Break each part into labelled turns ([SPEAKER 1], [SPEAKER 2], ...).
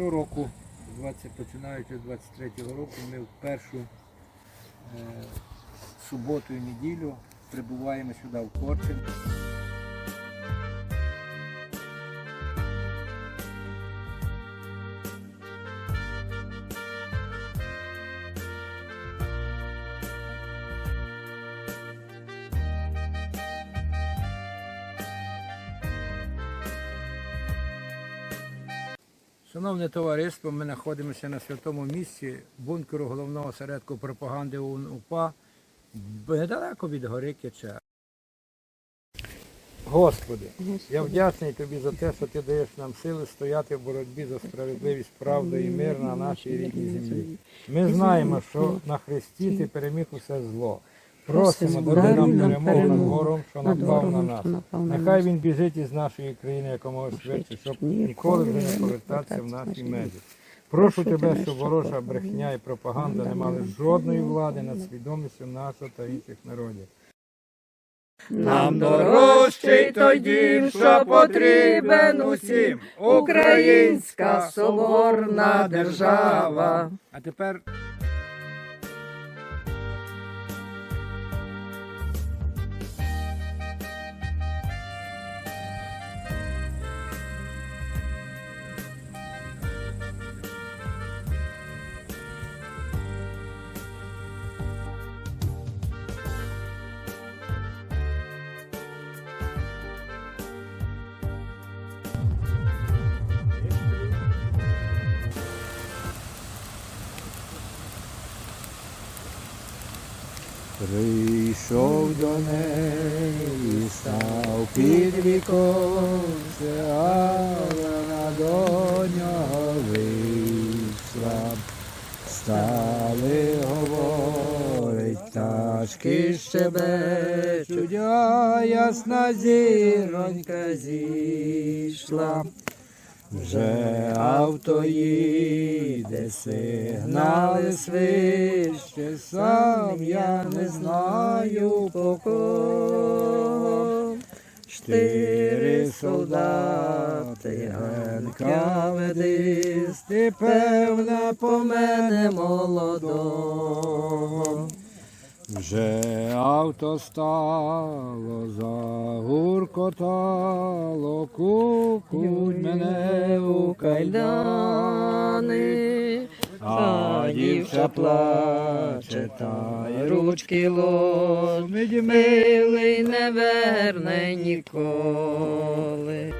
[SPEAKER 1] Щороку, 20, починаючи з 23-го року, ми в першу е, суботу і неділю прибуваємо сюди в Корчин. Шановне товариство, ми знаходимося на святому місці бункеру головного осередку пропаганди ОУН УПА недалеко від гори Кеча. Господи, я вдячний тобі за те, що ти даєш нам сили стояти в боротьбі за справедливість, правду і мир на нашій рідній землі. Ми знаємо, що на Христі ти переміг усе зло. Просимо, дай нам перемогу над ворогом, що напав на нас. Нехай він біжить із нашої країни якомога швидше, щоб ніколи вже не повертатися в наші межі. Прошу тебе, щоб ворожа брехня і пропаганда не мали жодної влади над свідомістю нашого та інших народів.
[SPEAKER 2] Нам дорожчий той дім, що потрібен усім, українська соборна держава.
[SPEAKER 1] А тепер
[SPEAKER 3] Прийшов до неї, став під віконце, але на до нього вийшла. Стали, говорить, тачки щебечуть, а ясна зіронька зійшла. Вже авто їде, сигнали свище, сам я не знаю по кого. Чотири солдати, генка медисти, певне по мене молодого. Вже авто стало, загуркотало, кукуть мене у кайдани, а дівча плаче, та й ручки ломить, милий не верне ніколи.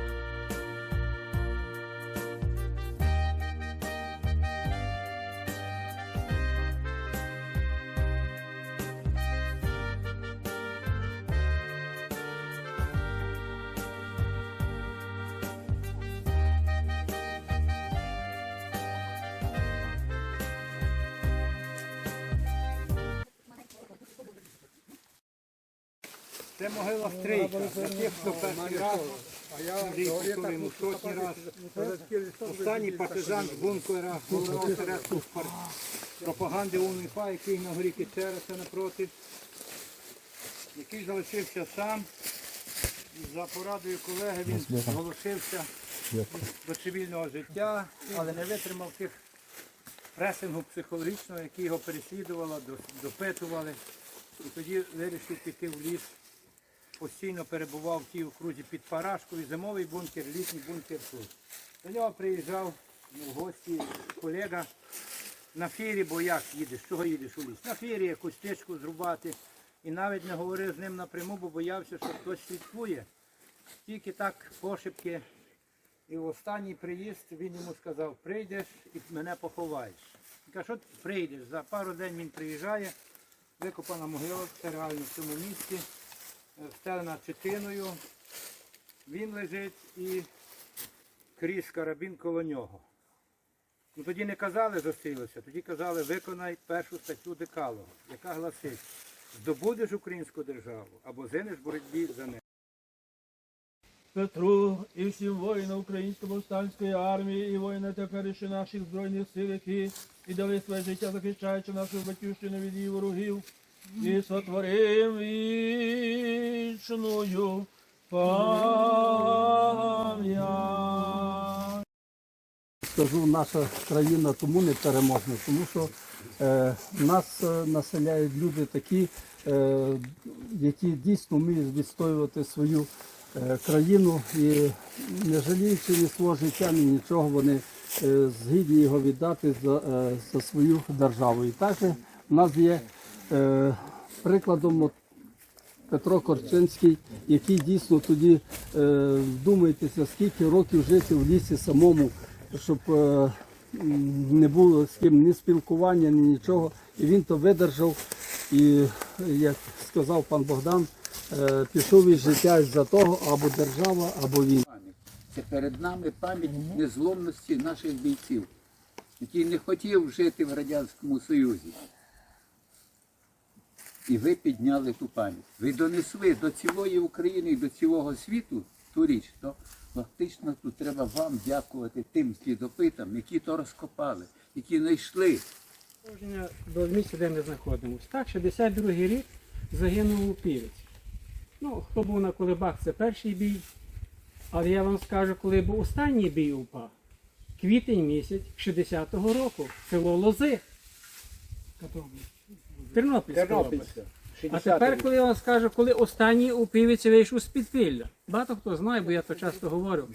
[SPEAKER 1] Це могила стрійка. Для тих, хто перший раз, Андрій Культури йому сотні раз. Останній партизан з бункера головного осередку пар- пропаганди УНІФА, який на горі Кицереса напроти, який залишився сам. І За порадою колеги він зголосився до цивільного життя, але не витримав тих пресингу психологічного, який його переслідувало, допитували. І тоді вирішив піти в ліс. Постійно перебував в тій окрузі під Парашкою, зимовий бункер, літній бункер тут. До нього приїжджав ну, в гості колега на фірі, бо як їдеш, чого їдеш у ліс? На фірі якусь стежку зрубати. І навіть не говорив з ним напряму, бо боявся, що хтось слідкує. Тільки так пошепки. І в останній приїзд він йому сказав, прийдеш і мене поховаєш. Він каже, що прийдеш? За пару день він приїжджає, викопана могила, це реально в цьому місці, встелена читиною. Він лежить і крізь карабін коло нього. Ну, тоді не казали зустрілися, тоді казали, виконай першу статтю Декалого, яка гласить, здобудеш українську державу або зинеш в боротьбі за неї.
[SPEAKER 4] Петру і всім воїнам Української повстанської армії і воїнам теперішніх наших збройних сил, які віддали своє життя, захищаючи нашу батьківщину від її ворогів, і сотворим вічною пам'ять.
[SPEAKER 5] скажу, наша країна тому не переможна, тому що е, нас е, населяють люди такі, е, які дійсно вміють відстоювати свою е, країну і не жаліючи ні свого життя, ні нічого, вони е, згідні його віддати за, е, за свою державу. І також в нас є прикладом Петро Корчинський, який дійсно тоді е, вдумайтеся, скільки років жити в лісі самому, щоб е, не було з ким ні спілкування, ні нічого. І він то видержав. І як сказав пан Богдан, е, пішов із життя за того або держава, або він.
[SPEAKER 6] Це перед нами пам'ять незломності наших бійців, який не хотів жити в Радянському Союзі. І ви підняли ту пам'ять. Ви донесли до цілої України і до цілого світу ту річ. То фактично тут треба вам дякувати тим слідопитам, які то розкопали, які знайшли.
[SPEAKER 7] До місця, де ми знаходимося. Так, 62-й рік загинув у Півець. Ну, хто був на Кулебах, це перший бій. Але я вам скажу, коли був останній бій УПА, квітень місяць 60-го року, село Лози. Тернопільська область. А тепер, коли я вам скажу, коли останній у Півіці вийшов з підпілля. Багато хто знає, бо я то часто говорю.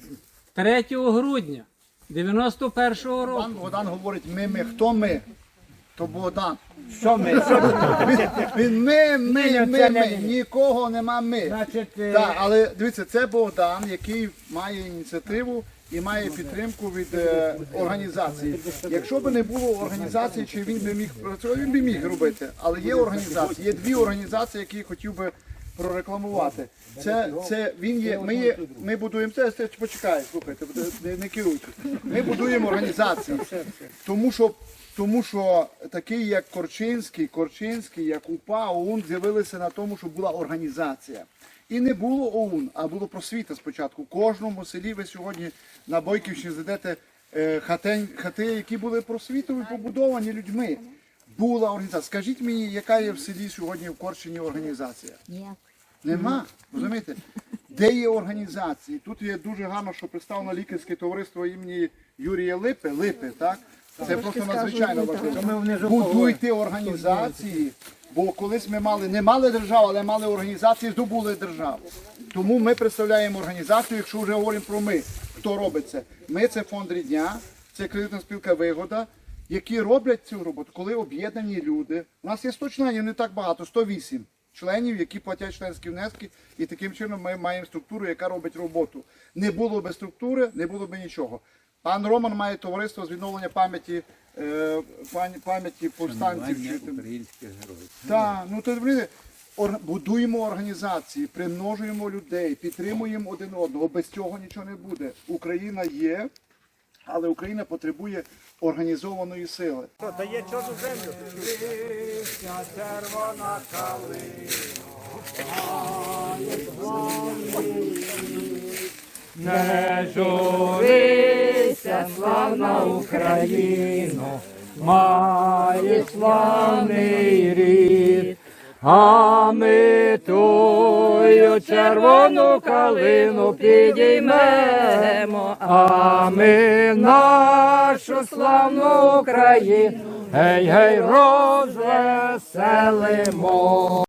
[SPEAKER 7] 3 грудня 91-го року.
[SPEAKER 8] Богдан, Богдан говорить, ми, ми, хто ми? То Богдан.
[SPEAKER 1] Що ми?
[SPEAKER 8] Він ми, ми, ми, ми, нікого нема ми.
[SPEAKER 1] Значить, е,
[SPEAKER 8] Так, але дивіться, це Богдан, який має ініціативу і має підтримку від е, організації. Якщо б не було організації, чи він би міг працювати, він би міг робити. Але є організації, є дві організації, які хотів би прорекламувати. Це, це він є. Ми є, ми будуємо це. це почекай, слухайте, не, не керуйте. Ми будуємо організації, тому що. Тому що такий, як Корчинський, Корчинський, як УПА, ОУН з'явилися на тому, що була організація. І не було ОУН, а було просвіта спочатку. В кожному селі ви сьогодні на Бойківщині знайдете е, хатень, хати, які були просвітові побудовані людьми. Була організація. Скажіть мені, яка є в селі сьогодні в Корчині організація? Нема. Розумієте? Де є організації? Тут є дуже гарно, що представлено лікарське товариство імені Юрія Липи. Липи, так? Це просто надзвичайно важливо. Будуйте організації, бо колись ми мали, не мали державу, але мали організації, здобули державу. Тому ми представляємо організацію, якщо вже говоримо про ми, хто робить це. Ми це фонд рідня, це кредитна спілка Вигода, які роблять цю роботу, коли об'єднані люди. У нас є 100 членів, не так багато, 108 членів, які платять членські внески, і таким чином ми маємо структуру, яка робить роботу. Не було би структури, не було би нічого. Пан Роман має товариство з відновлення пам'яті е, пам'яті- повстанців.
[SPEAKER 6] Українських героїв.
[SPEAKER 8] так, ну то ор- будуємо організації, примножуємо людей, підтримуємо один одного. Без цього нічого не буде. Україна є, але Україна потребує організованої сили.
[SPEAKER 1] Дає чорну землю? червона
[SPEAKER 2] Не журися, славна Україно, маєш славний рід, а ми тую червону калину підіймемо, а ми нашу славну Україну, гей, гей, розвеселимо.